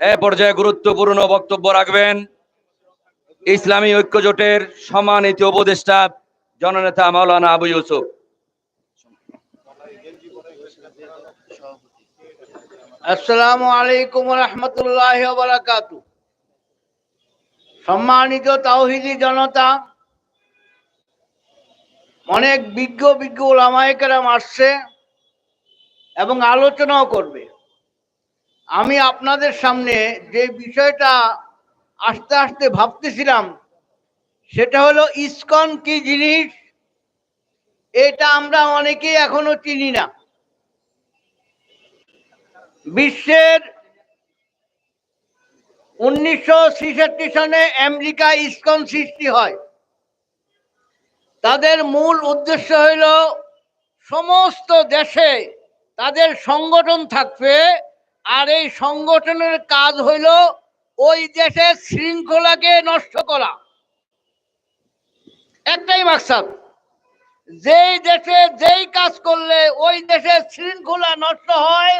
এ পর্যায়ে গুরুত্বপূর্ণ বক্তব্য রাখবেন। ইসলামী ঐক্য জোটের সম্মানিত উপদেষ্টা, জননেতা মাওলানা আবু ইউসুফ। আসসালামু আলাইকুম রহমতুল্লাহ বারাকাতু সম্মানিত তাওহিদি জনতা, অনেক বিজ্ঞ বিজ্ঞ ওলামায়কেরাম আসছে এবং আলোচনাও করবে। আমি আপনাদের সামনে যে বিষয়টা আস্তে আস্তে ভাবতেছিলাম, সেটা হলো ইসকন কি জিনিস? এটা আমরা অনেকেই এখনও চিনি না। বিশ্বের উনিশশো ছেষট্টি সনে আমেরিকা ইসকন সৃষ্টি হয়। তাদের মূল উদ্দেশ্য হইল, সমস্ত দেশে তাদের সংগঠন থাকবে আর এই সংগঠনের কাজ হইল ওই দেশের শৃঙ্খলাকে নষ্ট করা। একটাই মাকসাদ, যেই দেশে যেই কাজ করলে ওই দেশের শৃঙ্খলা নষ্ট হয়,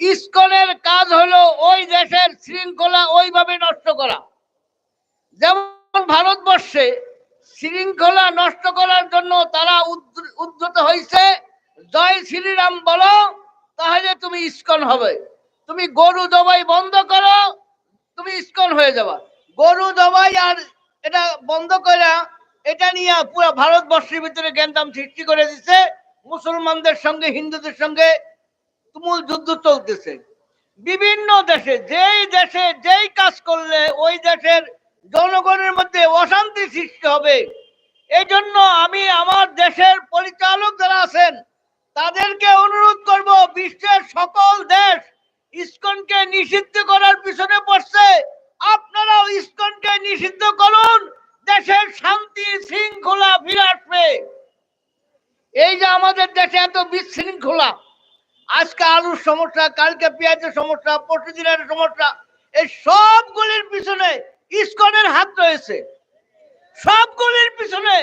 ইস্কনের কাজ হলো ওই দেশের শৃঙ্খলা ওইভাবে নষ্ট করা। যেমন ভারতবর্ষে শৃঙ্খলা নষ্ট করার জন্য তারা উদ্যত হয়েছে জয় শ্রীরাম বলো, তাহলে তুমি ইস্কন হবে। তুমি গরু দবাই বন্ধ করো, তুমি ইসকন হয়ে যাবা। গরু দবাই আর এটা বন্ধ করে এটা নিয়ে পুরো ভারতবর্ষের ভিতরে জ্ঞানদাম সৃষ্টি করে দিচ্ছে মুসলমানদের সঙ্গে, হিন্দুদের সঙ্গে তুমুল যুদ্ধ চলতেছে। বিভিন্ন দেশে, যেই দেশে যেই কাজ করলে ওই দেশের জনগণের মধ্যে অশান্তি সৃষ্টি হবে। এই জন্য আমি আমার দেশের পরিচালক যারা আছেন, তাদেরকে অনুরোধ করব, বিশ্বের সকল দেশ ইসকনকে নিষিদ্ধ করার পিছনে পড়ছে। আপনারাও ইসকনকে নিষিদ্ধ করুন, দেশের শান্তি, শৃঙ্খলা ফিরে আসবে। এই যে আমাদের দেশে এত বিশৃঙ্খলা, আজকে আলুর সমস্যা, কালকে পেঁয়াজের সমস্যা পরশু দিনের সমস্যা, এই সবগুলির পিছনে ইসকনের হাত রয়েছে। সবগুলির পিছনে,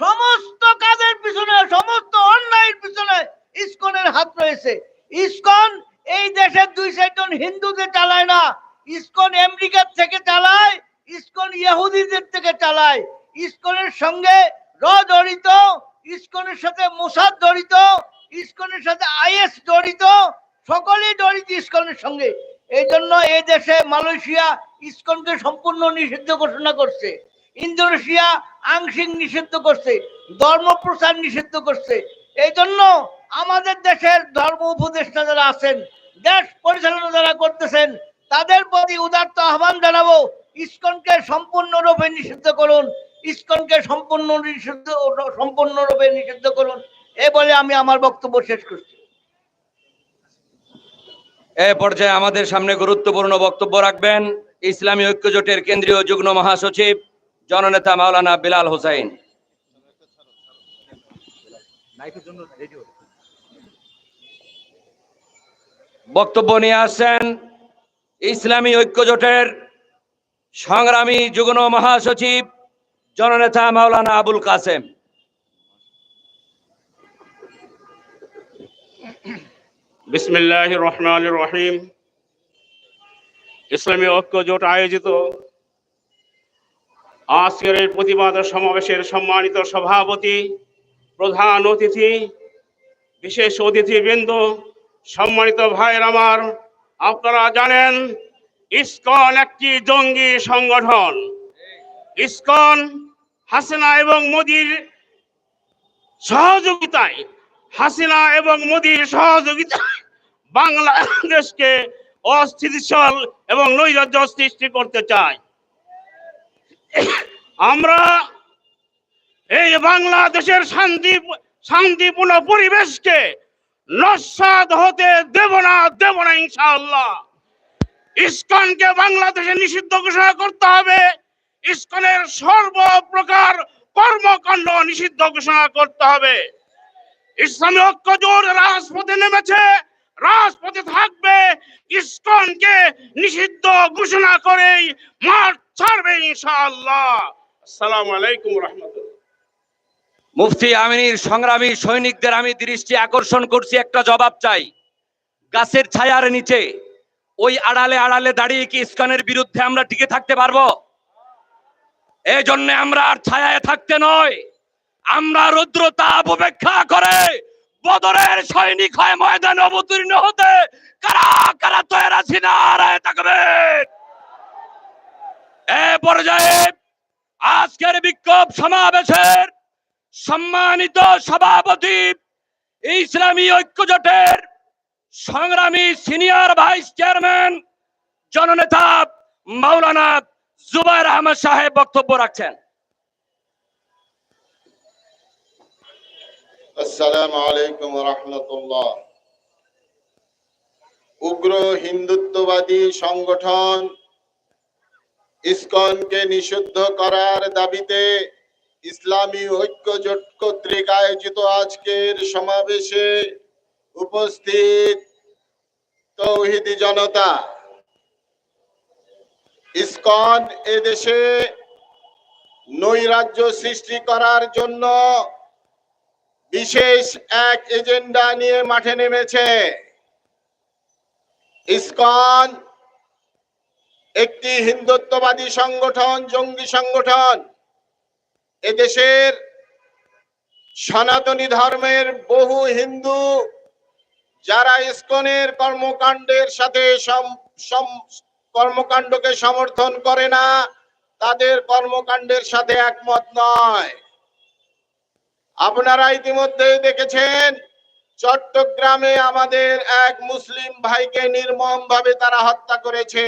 সমস্ত কাজের পিছনে, সমস্ত অন্যায়ের পিছনে ইসকনের হাত রয়েছে। ইসকন এই দেশের দুই চারজন হিন্দুদের চালায় না, ইসকন আমেরিকার থেকে চালায়, ইসকন ইহুদিদের থেকে চালায়। ইসকনের সঙ্গে র জড়িত, ইসকনের সাথে মোসাদ জড়িত, ইসকনের সাথে আইএস জড়িত, সকলেই জড়িত ইসকনের সঙ্গে। এই জন্য এই দেশে মালয়েশিয়া ইসকনকে সম্পূর্ণ নিষিদ্ধ ঘোষণা করছে। ইন্দোনেশিয়া আংশিক নিষিদ্ধ করছে। ধর্ম প্রচার নিষিদ্ধ করছে। এই জন্য আমাদের দেশের ধর্ম উপদেষ্টা যারা আছেন দেশ পরিচালনা যারা করতেছেন তাদের প্রতি উদার্ত আহ্বান জানাব ইসকনকে সম্পূর্ণরূপে নিষিদ্ধ করুন ইস্কনকে সম্পূর্ণ নিষিদ্ধ সম্পূর্ণরূপে নিষিদ্ধ করুন এ বলে আমি আমার বক্তব্য শেষ করছি। এ পর্যায়ে আমাদের সামনে গুরুত্বপূর্ণ বক্তব্য রাখবেন ইসলামী ঐক্য জোটের কেন্দ্রীয় যুগ্ম মহাসচিব জননেতা মাওলানা বিলাল হোসাইন। বক্তব্য নিয়ে আসছেন ইসলামী ঐক্য জোটের সংগ্রামী যুগ্ম মহাসচিব জননেতা মাওলানা আবুল কাসেম। বিসমিল্লাহ রহমান রহিম। ইসলামী ঐক্য জোট আয়োজিত আজকের এই প্রতিবাদ সমাবেশের সম্মানিত সভাপতি, প্রধান অতিথি, বিশেষ অতিথিবৃন্দ সম্মানিত ভাইয়ের আমার, আপনারা জানেন, ইসকন একটি জঙ্গি সংগঠন। ইসকন, হাসিনা এবং মোদির সহযোগিতায়, হাসিনা এবং মোদির সহযোগিতায় বাংলাদেশকে অস্থিতিশীল এবং নৈরাজ্য সৃষ্টি করতে চায়। আমরা এই বাংলাদেশের শান্তি, শান্তিপূর্ণ পরিবেশকে নস্বাদ হতে দেব না দেব না ইনশাআল্লাহ। ইসকনকে বাংলাদেশে নিষিদ্ধ ঘোষণা করতে হবে। ইসকনের সর্বপ্রকার কর্মকাণ্ড নিষিদ্ধ ঘোষণা করতে হবে। ইসলামী ঐক্য জোট রাজপথে নেমেছে, রাজপথে থাকবে। ইসকনকে নিষিদ্ধ ঘোষণা করেই মাঠ ছাড়বে ইনশাআল্লাহ। আসসালামু আলাইকুম রহমতুল্লাহ। মুফতি আমিনীর সংগ্রামী সৈনিকদের আমি দৃষ্টি আকর্ষণ করছি, একটা জবাব চাই। গাছের ছায়ার নিচে, ওই আড়ালে আড়ালে দাঁড়িয়ে কি ইস্কনের বিরুদ্ধে আমরা টিকে থাকতে পারব? এই জন্য আমরা আর ছায়ায় থাকতে নয়, আমরা রুদ্রতাপ উপেক্ষা করে বদরের সৈনিক হয় ময়দানে অবতীর্ণ হতে কারা কারা তৈরি আছি নারায় থাকবে এ পর্যায়ে আজকের বিক্ষোভ সমাবেশের সম্মানিত সভাপতি, ইসলামী ঐক্যজোটের সংগ্রামী সিনিয়র ভাইস চেয়ারম্যান জননেতা মাওলানা জুবাইর আহমদ সাহেব বক্তব্য রাখছেন। আসসালামু আলাইকুম রহমতুল্লাহ। উগ্র হিন্দুত্ববাদী সংগঠন ইসকনকে নিষিদ্ধ করার দাবিতে ইসলামী ঐক্য জোট কর্তৃক আয়োজিত আজকের সমাবেশে উপস্থিত তৌহিদি জনতা। ইসকন এদেশে নৈরাজ্য সৃষ্টি করার জন্য বিশেষ এক এজেন্ডা নিয়ে মাঠে নেমেছে। ইসকন একটি হিন্দুত্ববাদী সংগঠন, জঙ্গি সংগঠন। এদেশের সনাতনী ধর্মের বহু হিন্দু যারা ইসকনের কর্মকাণ্ডের সাথে কর্মকাণ্ডকে সমর্থন করে না, তাদের কর্মকাণ্ডের সাথে একমত নয়। আপনারা ইতিমধ্যে দেখেছেন, চট্টগ্রামে আমাদের এক মুসলিম ভাইকে নির্মম ভাবে তারা হত্যা করেছে।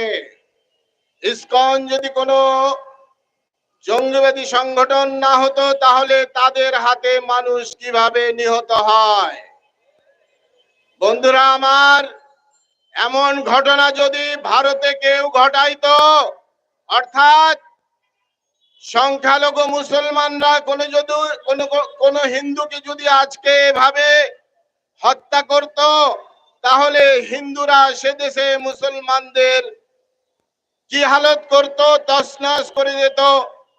ইস্কন যদি কোনো জঙ্গিবাদী সংগঠন না হতো, তাহলে তাদের হাতে মানুষ কীভাবে নিহত হয়? বন্ধুরা আমার, এমন ঘটনা যদি ভারতে কেউ ঘটাইত, অর্থাৎ সংখ্যালঘু মুসলমানরা কোনো যদি, কোনো কোনো হিন্দুকে যদি আজকে এভাবে হত্যা করত, তাহলে হিন্দুরা সে দেশে মুসলমানদের কি হালত করত, তছনছ করে দিত?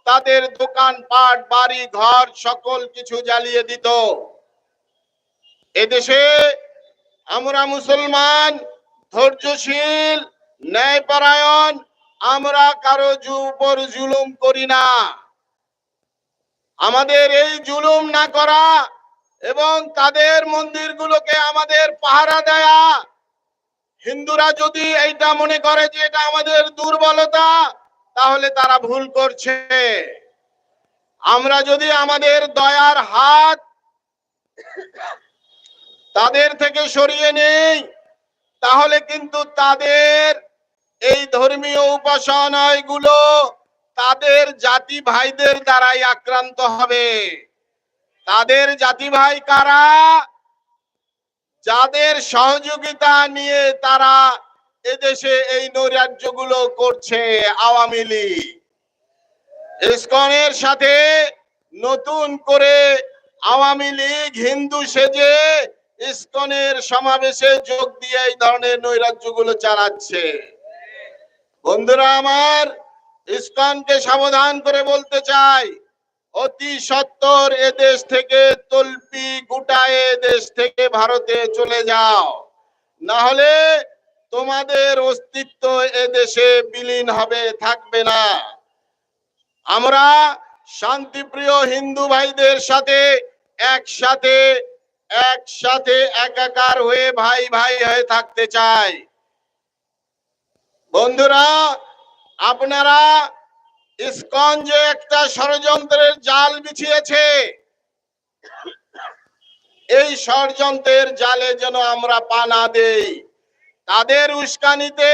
তাদের দোকান, পাট, বাড়ি, ঘর, সকল কিছু জ্বালিয়ে দিত। এদেশে আমরা মুসলমান, ধৈর্যশীল, ন্যায়পরায়ণ, আমরা কারও উপর জুলুম করি না। আমাদের এই জুলুম না করা এবং তাদের মন্দিরগুলোকে আমাদের পাহারা দেয়া, হিন্দুরা যদি এইটা মনে করে যে এটা আমাদের দুর্বলতা তাহলে তারা ভুল করছে। আমরা যদি আমাদের দয়ার হাত তাদের থেকে সরিয়ে নেই, তাহলে কিন্তু তাদের এই ধর্মীয় উপাসনায়গুলো তাদের জাতি ভাইদের দ্বারাই আক্রান্ত হবে। তাদের জাতি ভাই কারা? যাদের সহযোগিতা নিয়ে তারা এদেশে এই নৈরাজ্যগুলো করছে আওয়ামী লীগ। ইসকনের সাথে নতুন করে আওয়ামী লীগ হিন্দু সেজে ইসকনের সমাবেশে যোগ দিয়ে এই ধরনের নৈরাজ্যগুলো চালাচ্ছে। বন্ধুরা আমার, ইসকনকে সাবধান করে বলতে চাই, অতি সত্তর এদেশ থেকে তল্পি গুটায়ে দেশ থেকে ভারতে চলে যাও। না হলে তোমাদের অস্তিত্ব এদেশে বিলীন হবে, থাকবে না। আমরা শান্তিপ্রিয় হিন্দু ভাইদের সাথে একসাথে একসাথে একাকার হয়ে ভাই ভাই হয়ে থাকতে চাই। বন্ধুরা, আপনারা ইসকন যে একটা ষড়যন্ত্রের জাল বিছিয়েছে, এই ষড়যন্ত্রের জালে যেন আমরা পানা দেই। তাদের উস্কানিতে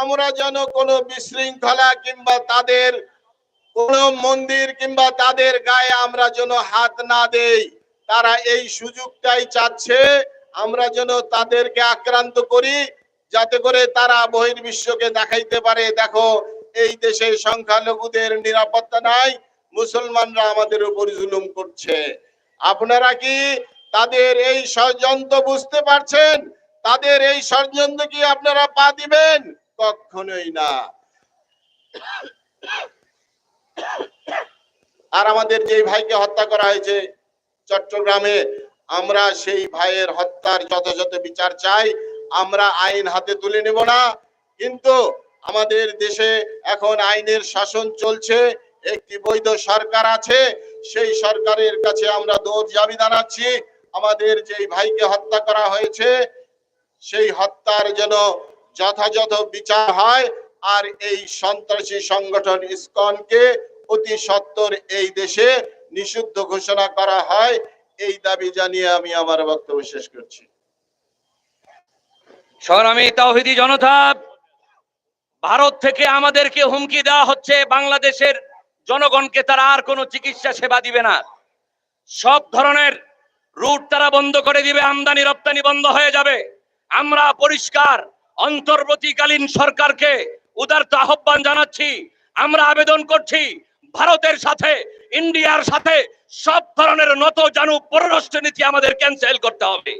আমরা যেন কোনো বিশৃঙ্খলা কিংবা তাদের কোন মন্দির কিংবা তাদের গায়ে আমরা যেন হাত না দেই, তারা এই সুযোগটাই চাচ্ছে, আমরা যেন তাদেরকে আক্রান্ত করি, যাতে করে তারা বহির্বিশ্বকে দেখাইতে পারে, দেখো, এই দেশে সংখ্যালঘুদের নিরাপত্তা নাই, মুসলমানরা আমাদের উপর জুলুম করছে। আপনারা কি তাদের এই ষড়যন্ত্র বুঝতে পারছেন? তাদের এই ষড়যন্ত্র কি আপনারা পা দিবেন? কখনোই না। আর আমাদের যে ভাইকে হত্যা করা হয়েছে চট্টগ্রামে, আমরা সেই ভাইয়ের হত্যার যথাযথ বিচার চাই। আমরা আইন হাতে তুলে নেব না। কিন্তু আমাদের দেশে এখন আইনের শাসন চলছে, একটি বৈধ সরকার আছে, সেই সরকারের কাছে আমরা দৌড় দাবি জানাচ্ছি আমাদের যেই ভাইকে হত্যা করা হয়েছে সেই হত্যার যেন যথাযথ বিচার হয়, আর এই সন্ত্রাসী সংগঠন ইসকনকে অতি সত্বর এই দেশে নিষিদ্ধ ঘোষণা করা হয়। এই দাবি জানিয়ে আমি আমার বক্তব্য শেষ করছি। তাওহিদি জনতা, ভারত থেকে আমাদেরকে হুমকি দেওয়া হচ্ছে, বাংলাদেশের জনগণকে তারা আর কোনো চিকিৎসা সেবা দিবে না। সব ধরনের রুট তারা বন্ধ করে দিবে, আমদানি রপ্তানি বন্ধ হয়ে যাবে। আমরা পরিষ্কার অন্তর্বর্তীকালীন সরকারকে উদারত আহ্বান জানাচ্ছি। আমরা আবেদন করছি ভারতের সাথে, ইন্ডিয়ার সাথে সব ধরনের নত জানু পররাষ্ট্র নীতি আমাদের ক্যান্সেল করতে হবে।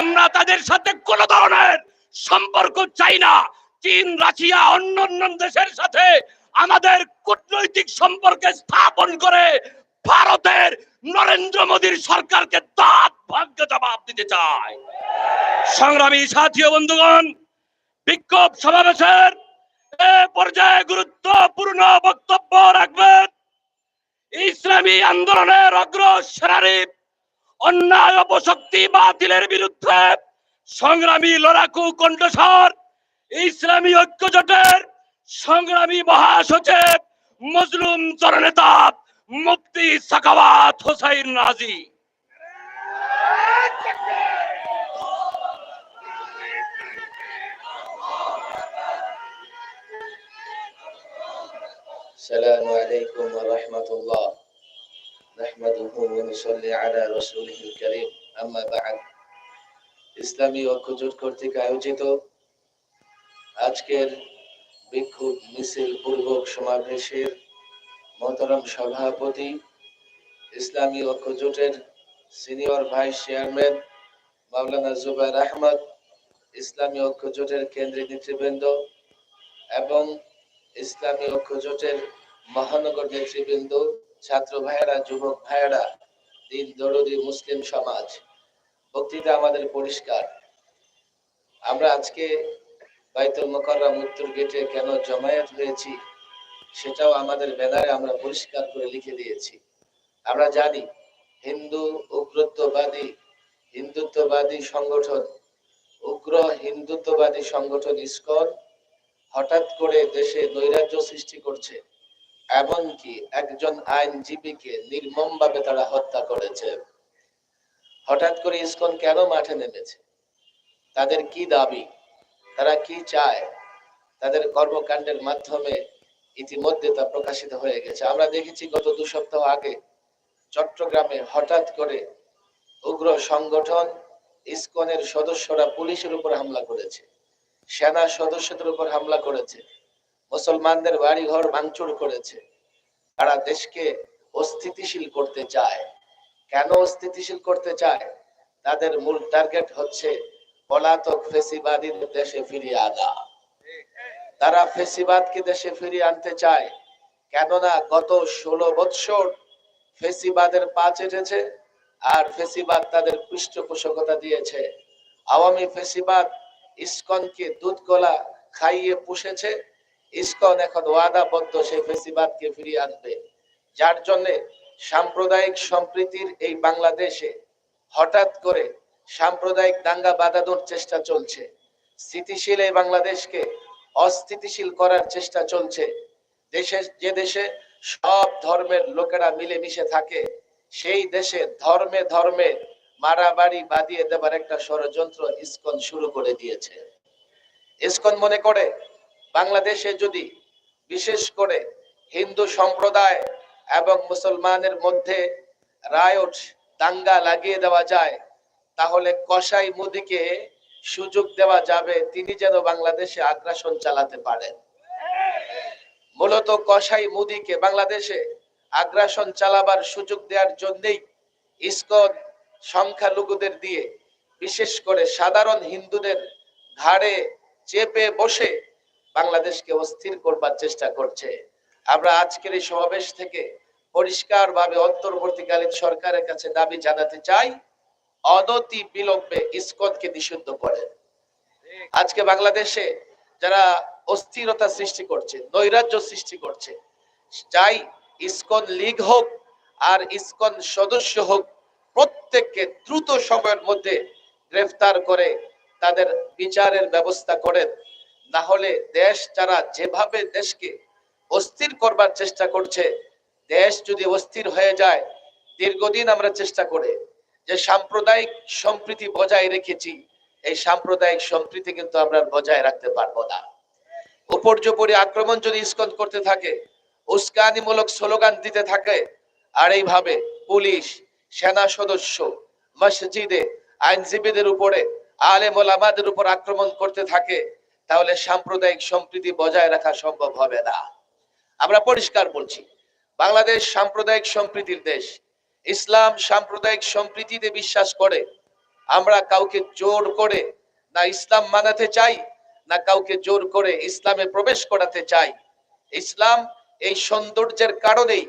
আমরা তাদের সাথে কোন ধরনের সম্পর্ক চাই না। চীন, রাশিয়া, অন্য অন্য দেশের সাথে আমাদের কূটনৈতিক সম্পর্কে স্থাপন করে ভারতের নরেন্দ্র মোদীর সরকারকে দাঁত ভাগ্য জবাব দিতে চায় সংগ্রামী সাথী বন্ধুগণ, বিক্ষোভ সমাবেশের পর্যায়ে গুরুত্বপূর্ণ বক্তব্য রাখবেন। ইসলামী আন্দোলনের অগ্র অগ্রসরারী অন্যায় অপশক্তি বাতিলের বিরুদ্ধে সংগ্রামী লড়াকু কণ্ঠস্বর, ইসলামী ঐক্য জোটের সংগ্রামী মহাসচিব মজলুম জননেতা মুফতি সাকাওয়াত হোসাইন রাজি السلام عليكم ورحمة الله نحمده ونصلي على رسوله الكريم أما بعد ইসলামী ঐক্যজোট কর্তৃক আয়োজিত আজকের বিক্ষোভ মিছিল পূর্বক সমাবেশের মহতরম সভাপতি, ইসলামী ঐক্যজোটের senior vice chairman Maulana Zubair Ahmad, ইসলামী ঐক্যজোটের কেন্দ্রীয় নেতৃবৃন্দ এবং ইসলামী ঐক্য জোটের মহানগর নেতৃবৃন্দ, ছাত্র ভাইয়েরা, যুবক ভাইয়েরা, দিন দরদি মুসলিম সমাজ। বক্তৃতা আমাদের পরিষ্কার। আমরা আজকে বাইতুল মোকাররম উত্তর গেটে কেন জমায়েত হয়েছি? সেটাও আমাদের ব্যানারে আমরা পরিষ্কার করে লিখে দিয়েছি। আমরা জানি হিন্দু উগ্রত্ববাদী, হিন্দুত্ববাদী সংগঠন, উগ্র হিন্দুত্ববাদী সংগঠন ইসকন হঠাৎ করে দেশে নৈরাজ্য সৃষ্টি করছে, এমনকি একজন আইনজীবীকে নির্মম ভাবে তারা হত্যা করেছে। হঠাৎ করে ইসকন কেন মাঠে নেমেছে? তাদের কি দাবি? তারা কি চায়? তাদের কর্মকাণ্ডের মাধ্যমে ইতিমধ্যে তা প্রকাশিত হয়ে গেছে। আমরা দেখেছি গত দু সপ্তাহ আগে চট্টগ্রামে হঠাৎ করে উগ্র সংগঠন ইসকনের সদস্যরা পুলিশের উপর হামলা করেছে। সেনা সদস্যদের উপর হামলা করেছে। মুসলমানদের বাড়ি ঘর ভাঙচুর করেছে। তারা দেশকে অস্থিতিশীল করতে চায়। কেন অস্থিতিশীল করতে চায়? তাদের মূল টার্গেট হচ্ছে পলাতক ফেসিবাদীদের দেশে ফিরিয়ে আনা। তারা ফেসিবাদকে দেশে ফিরিয়ে আনতে চায়। কেননা গত ষোলো বৎসর ফেসিবাদের পা চেটেছে আর ফেসিবাদ তাদের পৃষ্ঠপোষকতা দিয়েছে। আওয়ামী ফেসিবাদ ইস্কনকে দুধ কলা খাইয়ে পুষেছে। ইস্কন এখন ওয়াদাবদ্ধ সেই ফেসিবাদকে ফিরিয়ে আনবে। যার জন্য সাম্প্রদায়িক সম্প্রীতির এই বাংলাদেশে হঠাৎ করে সাম্প্রদায়িক দাঙ্গা বাঁধানোর চেষ্টা চলছে। স্থিতিশীল এই বাংলাদেশকে অস্থিতিশীল করার চেষ্টা চলছে। দেশে, যে দেশে সব ধর্মের লোকেরা মিলেমিশে থাকে, সেই দেশে ধর্মে ধর্মে মারামারি বাদিয়ে দেবার একটা ষড়যন্ত্র ইসকন শুরু করে দিয়েছে। ইসকন মনে করে, বাংলাদেশে যদি বিশেষ করে হিন্দু সম্প্রদায় এবং মুসলমানের মধ্যে রায়ট দাঙ্গা লাগিয়ে দেওয়া যায়, তাহলে কসাই মুদিকে সুযোগ দেওয়া যাবে, তিনি যেন বাংলাদেশে আগ্রাসন চালাতে পারেন। মূলত কসাই মুদিকে বাংলাদেশে আগ্রাসন চালাবার সুযোগ দেওয়ার জন্যই ইসকন সংখ্যালঘুদের দিয়ে, বিশেষ করে সাধারণ হিন্দুদের ঘাড়ে চেপে বসে বাংলাদেশকে অস্থির করবার চেষ্টা করছে। আমরা আজকের এই সমাবেশ থেকে পরিষ্কারভাবে অন্তর্বর্তীকালীন সরকারের কাছে দাবি জানাতে চাই অনতি বিলম্বে ইসকনকে নিষিদ্ধ করে। আজকে বাংলাদেশে যারা অস্থিরতা সৃষ্টি করছে, নৈরাজ্য সৃষ্টি করছে চাই ইস্কন লীগ হোক আর ইস্কন সদস্য হোক, প্রত্যেককে দ্রুত সময়ের মধ্যে গ্রেফতার করে তাদের বিচারের ব্যবস্থা করেন। না হলে দেশ যারা যেভাবে দেশকে অস্থির করবার চেষ্টা করছে, দেশ যদি অস্থির হয়ে যায়, দীর্ঘদিন আমরা চেষ্টা করে যে সাম্প্রদায়িক সম্প্রীতি বজায় রেখেছি, এই সাম্প্রদায়িক সম্প্রীতি কিন্তু আমরা বজায় রাখতে পারব না। উপর্যুপরি আক্রমণ যদি ইস্কন করতে থাকে, উস্কানিমূলক স্লোগান দিতে থাকে, আর এইভাবে পুলিশ, সেনা সদস্য, মসজিদে আইনজীবীদের উপরে, আলেম ওলামাদের উপর আক্রমণ করতে থাকে, তাহলে সাম্প্রদায়িক সম্প্রীতি বজায় রাখা সম্ভব হবে না। আমরা পরিষ্কার বলছি, বাংলাদেশ সাম্প্রদায়িক সম্প্রীতির দেশ ইসলাম সাম্প্রদায়িক সম্প্রীতিতে বিশ্বাস করে। আমরা কাউকে জোর করে না ইসলাম মানাতে চাই, না কাউকে জোর করে ইসলামে প্রবেশ করাতে চাই। ইসলাম এই সৌন্দর্যের কারণেই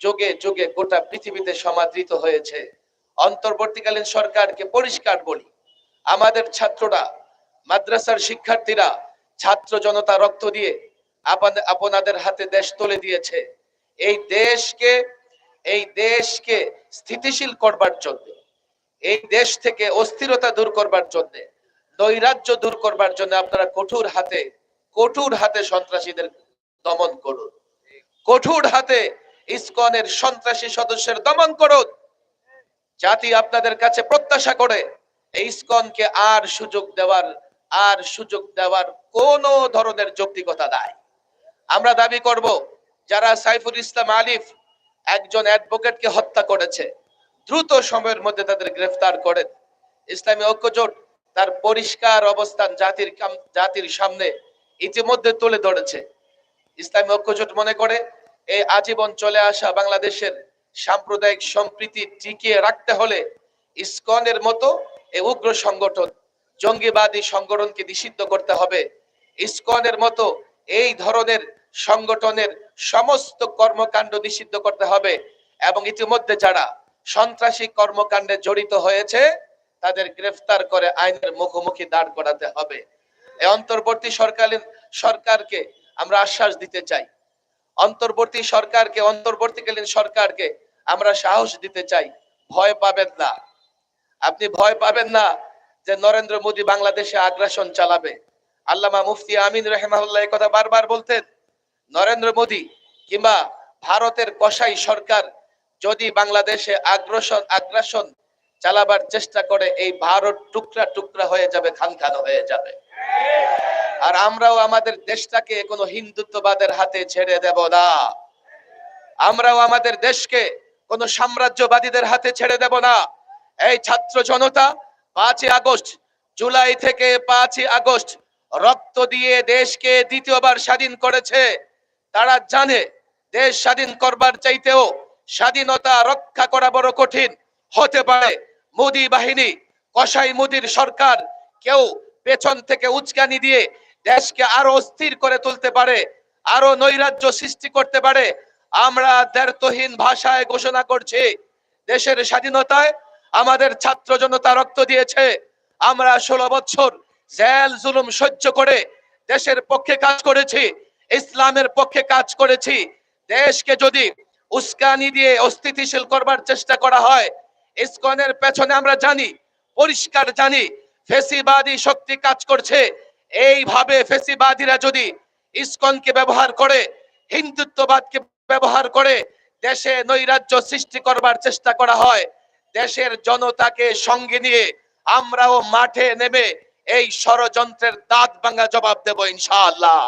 যোগে যোগে গোটা পৃথিবীতে সমাদৃত হয়েছে। অন্তর্বর্তীকালীন সরকারকে পরিষ্কার বলি, আমাদের ছাত্ররা, মাদ্রাসার শিক্ষার্থীরা ছাত্র জনতা রক্ত দিয়ে আপনাদের হাতে দেশ তুলে দিয়েছে। এই দেশকে এই দেশকে স্থিতিশীল করবার জন্য, এই দেশ থেকে অস্থিরতা দূর করবার জন্য, নৈরাজ্য দূর করবার জন্য আপনারা কঠোর হাতে কঠোর হাতে সন্ত্রাসীদের দমন করুন। কঠোর হাতে ইসকনের সন্ত্রাসী সদস্যের দমন করুন। জাতি আপনাদের কাছে প্রত্যাশা করে, এই ইসকনকে আর সুযোগ দেওয়ার, আর সুযোগ দেওয়ার কোন ধরনের যৌক্তিকতা নাই। আমরা দাবি করব, যারা সাইফুল ইসলাম আলিফ একজন অ্যাডভোকেটকে হত্যা করেছে। দ্রুত সময়ের মধ্যে তাদের গ্রেফতার করেন। ইসলামী ঐক্যজোট তার পরিষ্কার অবস্থান জাতির জাতির সামনে ইতিমধ্যে তুলে ধরেছে। ইসলামী ঐক্যজোট মনে করে, এই আজীবন চলে আসা বাংলাদেশের সাম্প্রদায়িক সম্প্রীতি টিকিয়ে রাখতে হলে ইসকনের মতো এই উগ্র সংগঠন, জঙ্গিবাদী সংগঠনকে নিষিদ্ধ করতে হবে। ইসকনের মতো এই ধরনের সংগঠনের সমস্ত কর্মকাণ্ড নিষিদ্ধ করতে হবে এবং ইতিমধ্যে যারা সন্ত্রাসী কর্মকাণ্ডে জড়িত হয়েছে, তাদের গ্রেফতার করে আইনের মুখোমুখি দাঁড় করাতে হবে। এই অন্তর্বর্তী সরকালীন সরকারকে আমরা আশ্বাস দিতে চাই। অন্তর্বর্তী সরকারকে, অন্তর্বর্তীকালীন সরকারকে আমরা সাহস দিতে চাই। ভয় পাবেন না। আপনি ভয় পাবেন না যে নরেন্দ্র মোদী বাংলাদেশে আগ্রাসন চালাবে। আল্লামা মুফতি আমিন রহমাহুল্লাহ এই কথা বারবার বলতেন নরেন্দ্র মোদী কিংবা ভারতের কসাই সরকার যদি বাংলাদেশে আগ্রাসন আগ্রাসন চালাবার চেষ্টা করে, এই ভারত টুকরা টুকরা হয়ে যাবে, খান খান হয়ে যাবে। আর আমরাও আমাদের দেশটাকে কোনো হিন্দুত্ববাদের হাতে ছেড়ে দেব না। আমরাও আমাদের দেশকে কোন সাম্রাজ্যবাদীদের হাতে ছেড়ে দেব না। এই ছাত্র জনতা, পাঁচই আগস্ট, জুলাই থেকে পাঁচই আগস্ট, রক্ত দিয়ে দেশকে দ্বিতীয়বার স্বাধীন করেছে। তারা জানে দেশ স্বাধীন করবার চাইতেও স্বাধীনতা রক্ষা করা বড় কঠিন। হতে পারে মোদি বাহিনী, কসাই মোদির সরকার কেউ পেছন থেকে উচকানি দিয়ে দেশকে আরও অস্থির করে তুলতে পারে, আরও নৈরাজ্য সৃষ্টি করতে পারে। আমরা দ্ব্যর্থহীন ভাষায় ঘোষণা করছি, দেশের স্বাধীনতায় আমাদের ছাত্র জনতা রক্ত দিয়েছে। আমরা ষোলো বছর জেল, জুলুম সহ্য করে দেশের পক্ষে কাজ করেছি। ইসলামের পক্ষে কাজ করেছি। দেশকে যদি উস্কানি দিয়ে অস্থিতিশীল করবার চেষ্টা করা হয়, ইসকনের পেছনে আমরা জানি, পরিষ্কার জানি, ফেসিবাদী শক্তি কাজ করছে। এইভাবে ফেসিবাদীরা যদি ইসকনকে ব্যবহার করে, হিন্দুত্ববাদকে ব্যবহার করে, দেশে নৈরাজ্য সৃষ্টি করবার চেষ্টা করা হয়, দেশের জনতাকে সঙ্গে নিয়ে আমরাও মাঠে নেমে এই ষড়যন্ত্রের দাঁত ভাঙা জবাব দেব ইনশাআল্লাহ।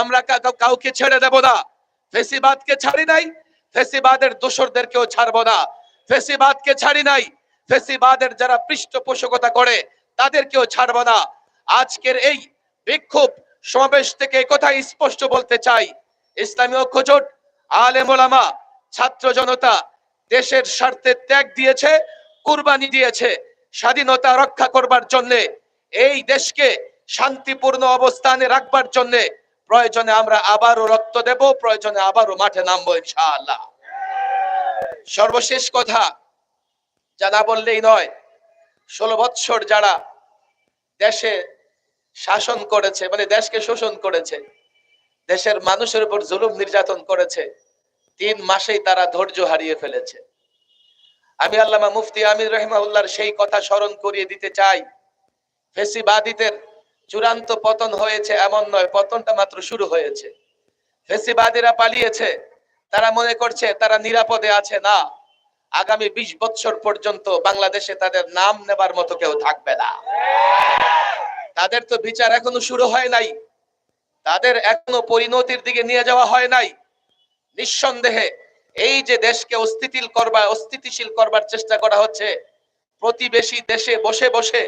আমরা কাউ- কাউকে ছেড়ে দেব না। ফেসিবাদকে ছাড়ি নাই, ফেসিবাদের দোসরদেরকেও ছাড়বো না। ফেসিবাদকে ছাড়ি নাই, ফেসিবাদের যারা পৃষ্ঠপোষকতা করে, তাদেরকেও ছাড়বো না। আজকের এই বিক্ষোভ সমাবেশ থেকে কথা স্পষ্ট বলতে চাই। ইসলামী ঐক্যজোট, আলেম ওলামা, ছাত্র জনতা দেশের স্বার্থে ত্যাগ দিয়েছে, কুরবানি দিয়েছে, স্বাধীনতা রক্ষা করবার জন্য, এই দেশকে শান্তিপূর্ণ অবস্থানে রাখবার জন্য প্রয়োজনে আমরা আবারও রক্ত দেব, প্রয়োজনে আবারও মাঠে নামবো ইনশাআল্লাহ। সর্বশেষ কথা, যা না বললেই নয়, ষোলো বৎসর যারা দেশে শাসন করেছে মানে দেশকে শোষণ করেছে, দেশের মানুষের উপর জুলুম নির্যাতন করেছে, তিন মাসেই তারা ধৈর্য হারিয়ে ফেলেছে। আমি আল্লামা মুফতি আমির রহমাউল্লাহর সেই কথা স্মরণ করিয়ে দিতে চাই, ফেসিবাদীদের চূড়ান্ত পতন হয়েছে এমন নয়, পতনটা মাত্র শুরু হয়েছে। ফেসিবাদীরা পালিয়েছে, তারা মনে করছে তারা নিরাপদে আছে না। আগামী ২০ বছর পর্যন্ত বাংলাদেশে তাদের নাম নেবার মতো কেউ থাকবে না। তাদের তো বিচার এখনও শুরু হয় নাই। তাদের এখনও পরিণতির দিকে নিয়ে যাওয়া হয় নাই। নিঃসন্দেহে এই যে দেশকে অস্থিতিল করবার, অস্থিতিশীল করবার চেষ্টা করা হচ্ছে, প্রতিবেশী দেশে বসে বসে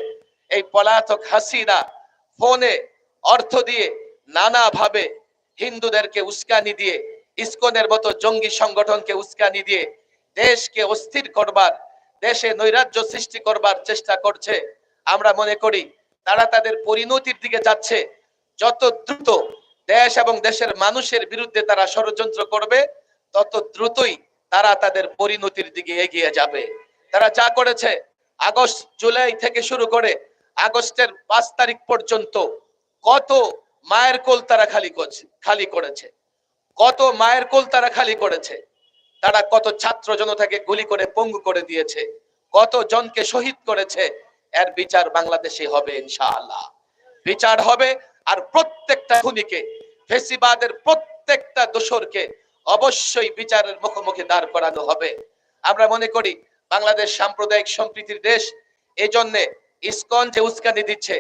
এই পলাতক হাসিনা ফোনে অর্থ দিয়ে নানা ভাবে হিন্দুদেরকে উস্কানি দিয়ে, ইসকনের মতো জঙ্গি সংগঠনকে উস্কানি দিয়ে দেশকে অস্থির করবার, দেশে নৈরাজ্য সৃষ্টি করবার চেষ্টা করছে। আমরা মনে করি, তারা তাদের পরিণতির দিকে যাচ্ছে। যত দ্রুত দেশ এবং দেশের মানুষের বিরুদ্ধে তারা ষড়যন্ত্র করবে, তত দ্রুতই তারা তাদের পরিণতির দিকে এগিয়ে যাবে। তারা যা করেছে, আগস্ট, জুলাই থেকে শুরু করে আগস্টের পাঁচ তারিখ পর্যন্ত কত মায়ের কোল তারা খালি করছে, খালি করেছে? কত মায়ের কোল তারা খালি করেছে? তারা কত ছাত্র জনতাকে গুলি করে পঙ্গু করে দিয়েছে? কত জনকে শহীদ করেছে? এর বিচার বাংলাদেশে হবে ইনশাআল্লাহ। বিচার হবে আর প্রত্যেকটা খুনিকে ফেসিবাদের প্রত্যেকটা দোষরকে অবশ্যই বিচারের মুখোমুখি দাঁড় করানো হবে। আমরা মনে করি, বাংলাদেশ সাম্প্রদায়িক সম্প্রীতির দেশ এই জন্যে ইসকন যে উস্কানি দিচ্ছে,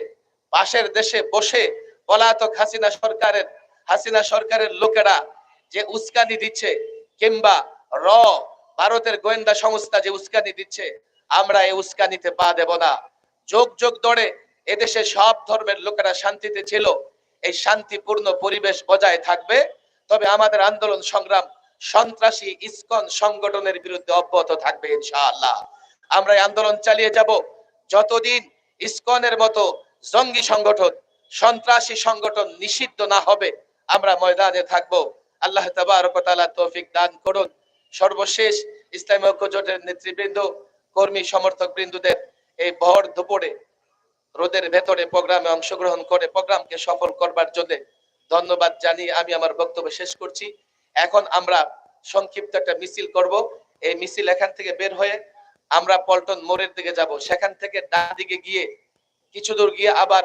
পাশের দেশে বসে পলাতক হাসিনা সরকারের হাসিনা সরকারের লোকেরা যে উস্কানি দিচ্ছে, কিংবা র ভারতের গোয়েন্দা সংস্থা যে উস্কানি দিচ্ছে, আমরা এই উস্কানিতে পা দেব না। যোগ যোগ দড়ে এদেশে সব ধর্মের লোকেরা শান্তিতে ছিল, এই শান্তিপূর্ণ পরিবেশ বজায় থাকবে। তবে আমাদের আন্দোলন সংগ্রাম সন্ত্রাসী ইসকন সংগঠনের বিরুদ্ধে অব্যাহত থাকবে ইনশাআল্লাহ। আমরা এই আন্দোলন চালিয়ে যাব যতদিন ইসকনের মতো জঙ্গি সংগঠন, সন্ত্রাসী সংগঠন নিষিদ্ধ না হবে, আমরা ময়দানে থাকব। আল্লাহ তাবারক তৌফিক দান করুন। সর্বশেষ ইসলামী ঐক্য জোটের নেতৃবৃন্দ, কর্মী, সমর্থক বৃন্দুদের এই ভর দুপুরে রোদের ভেতরে প্রোগ্রামে অংশগ্রহণ করে প্রোগ্রামকে সফল করবার জন্য ধন্যবাদ জানিয়ে আমি আমার বক্তব্য শেষ করছি। এখন আমরা সংক্ষিপ্ত একটা মিছিল করব। এই মিছিল এখান থেকে বের হয়ে আমরা পল্টন মোড়ের দিকে যাব। সেখান থেকে ডান দিকে গিয়ে কিছু দূর গিয়ে আবার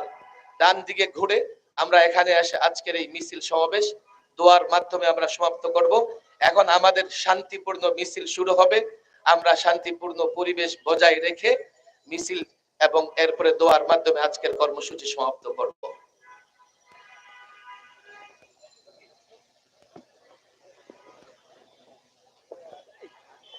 ডান দিকে ঘুরে আমরা এখানে এসে আজকের এই মিছিল সমাবেশ দোয়ার মাধ্যমে আমরা সমাপ্ত করব। এখন আমাদের শান্তিপূর্ণ মিছিল শুরু হবে। আমরা শান্তিপূর্ণ পরিবেশ বজায় রেখে মিছিল এবং এরপরে দোয়ার মাধ্যমে আজকের কর্মসূচি সমাপ্ত করব।